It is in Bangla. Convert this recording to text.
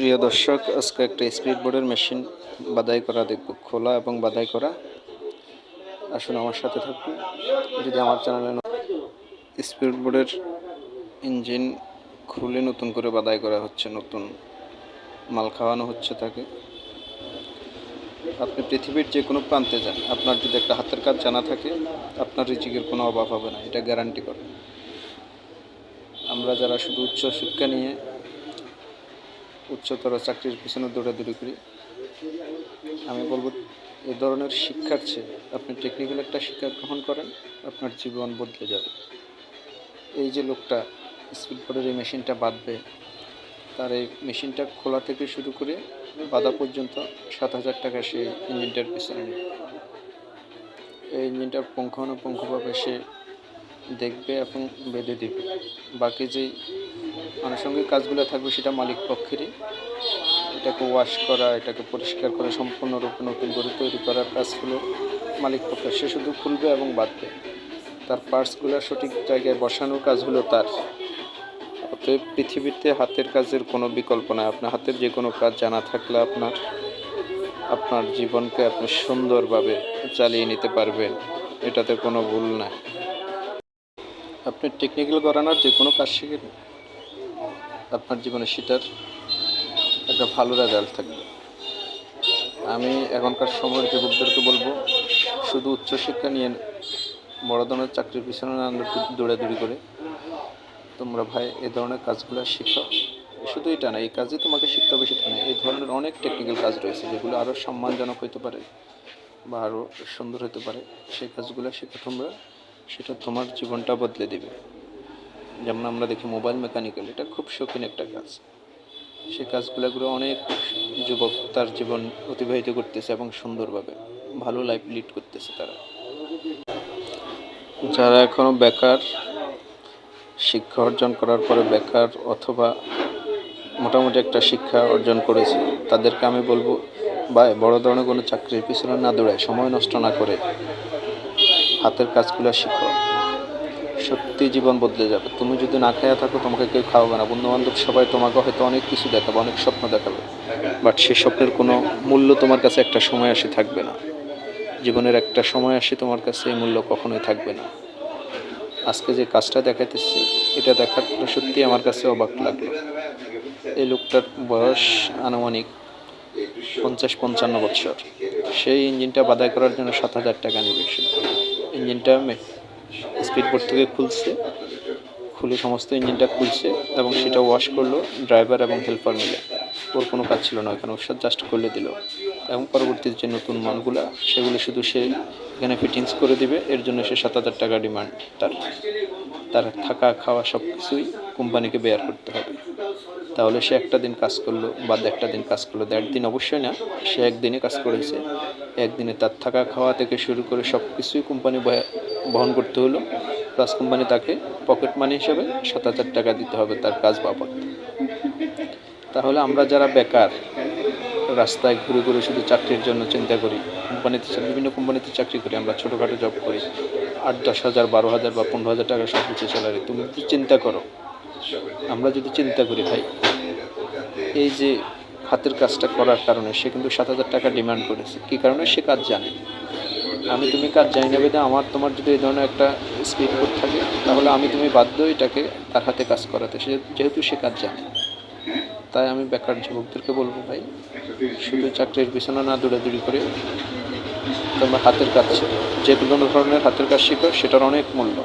প্রিয় দর্শক, আজকে একটা স্পিড বোর্ডের মেশিন বাদাই করা দেখব, খোলা এবং বাদাই করা। আসুন আমার সাথে থাকুন। যদি আমার চ্যানেলে স্পিড বোর্ডের ইঞ্জিন খুলে নতুন করে বাদাই করা হচ্ছে, নতুন মাল খাওয়ানো হচ্ছে তাকে, আপনি পৃথিবীর যে কোনো প্রান্তে যান, আপনার যদি একটা হাতের কাজ জানা থাকে, আপনার রিজিকের কোনো অভাব হবে না, এটা গ্যারান্টি করে। আমরা যারা শুধু উচ্চ শিক্ষা নিয়ে উচ্চতর চাকরির পিছনে দৌড়াদৌড়ি করি। আমি বলব, এ ধরনের শিক্ষার চেয়ে আপনি টেকনিক্যাল একটা শিক্ষা গ্রহণ করেন, আপনার জীবন বদলে যাবে। এই যে লোকটা স্পিড বোর্ডের এই মেশিনটা বাঁধবে, তার এই মেশিনটা খোলা থেকে শুরু করে বাঁধা পর্যন্ত সাত হাজার টাকা সে ইঞ্জিনটার পিছনে নেবে এই ইঞ্জিনটার পুঙ্খানুপুঙ্খভাবে সে দেখবে এবং বেঁধে দিবে। বাকি যেই আনুষঙ্গিক কাজগুলো থাকবে সেটা মালিক পক্ষেরই। এটাকে ওয়াশ করা, এটাকে পরিষ্কার করে, সম্পূর্ণরূপে নতুন করে তৈরি করার কাজগুলো মালিক পক্ষের সে শুধু খুলবে এবং বাঁধবে। তার পার্টসগুলো সঠিক জায়গায় বসানোর কাজগুলো তার। অতএব পৃথিবীতে হাতের কাজের কোনো বিকল্প নাই। আপনার হাতের যে কোনো কাজ জানা থাকলে আপনার আপনার জীবনকে আপনি সুন্দরভাবে চালিয়ে নিতে পারবেন। এটাতে কোনো ভুল নাই। আপনি টেকনিক্যাল করানোর যে কোনো কাজ শিখেন আপনার জীবনে সেটার একটা ভালো রেজাল্ট থাকবে। আমি এখনকার সময়ের যুবকদেরকে বলব, শুধু উচ্চশিক্ষা নিয়ে বড় ধরনের চাকরির পিছনে না দৌড়াদৌড়ি করে। তোমরা ভাই এ ধরনের কাজগুলো শিখো। শুধু এটা না, এই কাজই তোমাকে শিখতে হবে সেটা না এই ধরনের অনেক টেকনিক্যাল কাজ রয়েছে যেগুলো আরও সম্মানজনক হতে পারে বা আরও সুন্দর হতে পারে। সেই কাজগুলো শেখো তোমরা সেটা তোমার জীবনটা বদলে দেবে। যেমন আমরা দেখি মোবাইল মেকানিক্যাল, এটা খুব শৌখিন একটা কাজ। সেই কাজগুলোগুলো অনেক যুবক তার জীবন অতিবাহিত করতেছে এবং সুন্দরভাবে ভালো লাইফ লিড করতেছে তারা। যারা এখনও বেকার, শিক্ষা অর্জন করার পরে বেকার অথবা মোটামুটি একটা শিক্ষা অর্জন করেছে, তাদেরকে আমি বলব বা বড় ধরনের কোনো চাকরির পিছনে না দৌড়ায়, সময় নষ্ট না করে। হাতের কাজগুলো শিখো। সত্যি জীবন বদলে যাবে। তুমি যদি না খাইয়া থাকো, তোমাকে কেউ খাওয়াবে না। বন্ধু বান্ধব সবাই তোমাকে হয়তো অনেক কিছু দেখাবে, অনেক স্বপ্ন দেখাবে। বাট সেই স্বপ্নের কোনো মূল্য তোমার কাছে একটা সময় আসে থাকবে না। জীবনের একটা সময় আসে তোমার কাছে এই মূল্য কখনোই থাকবে না। আজকে যে কাজটা দেখাইতেছি, এটা দেখার সত্যি আমার কাছে অবাক লাগল। এই লোকটার বয়স আনুমানিক পঞ্চাশ পঞ্চান্ন বছর। সেই ইঞ্জিনটা বাদাই করার জন্য সাত হাজার টাকা নেবে ইঞ্জিনটা স্পিড বোর্ড থেকে খুলছে। খুলে সমস্ত ইঞ্জিনটা খুলছে এবং সেটা ওয়াশ করল ড্রাইভার এবং হেল্পার মিলে। ওর কোনো কাজ ছিল না এখানে ওর জাস্ট করলে দিল। এবং পরবর্তীতে যে নতুন মালগুলা, সেগুলো শুধু সে এখানে ফিটিংস করে দিবে, এর জন্য সে সাত হাজার টাকা ডিমান্ড তার। তার থাকা, খাওয়া সব কিছুই কোম্পানিকে বেয়ার করতে হবে। তাহলে সে একটা দিন কাজ করল, বাদ একটা দিন কাজ করল। দেড় দিন অবশ্যই না, সে একদিনে কাজ করেছে। একদিনে তার থাকা খাওয়া থেকে শুরু করে সব কিছুই কোম্পানি বহন করতে হলো। প্লাস কোম্পানি তাকে পকেট মানি হিসেবে সাত হাজার টাকা দিতে হবে তার কাজ বাবদ। তাহলে আমরা যারা বেকার, রাস্তায় ঘুরে ঘুরে শুধু চাকরির জন্য চিন্তা করি কোম্পানিতে বিভিন্ন কোম্পানিতে চাকরি করি, আমরা ছোটোখাটো জব করি, আট, দশ হাজার, বারো হাজার বা পনেরো হাজার টাকা সব কিছু স্যালারি তুমি যদি চিন্তা করো। আমরা যদি চিন্তা করি, ভাই এই যে হাতের কাজটা করার কারণে সে কিন্তু সাত হাজার টাকা ডিমান্ড করেছে। কী কারণে? সে কাজ জানে। আমি তুমি কাজ জানি না বেদে আমার তোমার যদি এই ধরনের একটা স্পিড বোর্ড থাকে, তাহলে আমি তুমি বাধ্য এটাকে তার হাতে কাজ করাতে। সে যেহেতু সে কাজ জানে। তাই আমি বেকার যুবকদেরকে বলব ভাই, শুধু চাকরির পিছনে না দৌড়াদৌড়ি করে তোমরা হাতের কাজ শেখো। যে কোনো ধরনের হাতের কাজ শেখো, সেটার অনেক মূল্য।